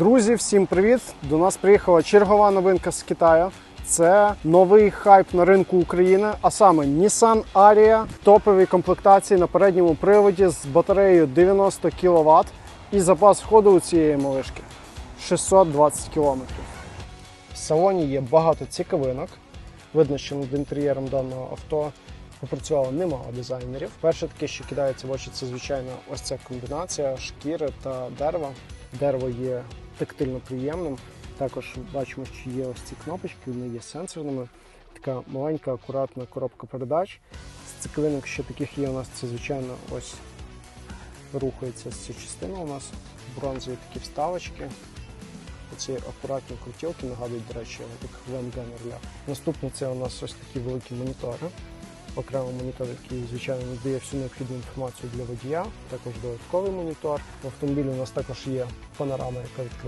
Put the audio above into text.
Друзі, всім привіт! До нас приїхала чергова новинка з Китаю. Це новий хайп на ринку України, а саме Nissan Ariya в топовій комплектації на передньому приводі з батареєю 90 кВт і запас ходу у цієї малишки 620 км. В салоні є багато цікавинок. Видно, що над інтер'єром даного авто попрацювало немало дизайнерів. Перше таке, що кидається в очі, це звичайно ось ця комбінація шкіри та дерева. Дерево є тактильно приємним. Також бачимо, що є ось ці кнопочки, вони є сенсорними. Така маленька, акуратна коробка передач. З цікавинок, що таких є у нас, це звичайно ось рухається ця частина у нас. Бронзові такі вставочки. Оці акуратні крутілки нагадують, до речі, як Венгенерля. Наступне це у нас ось такі великі монітори. Окремий монітор, який, звичайно, надає всю необхідну інформацію для водія. Також додатковий монітор. В автомобілі у нас також є панорама, яка відкриває.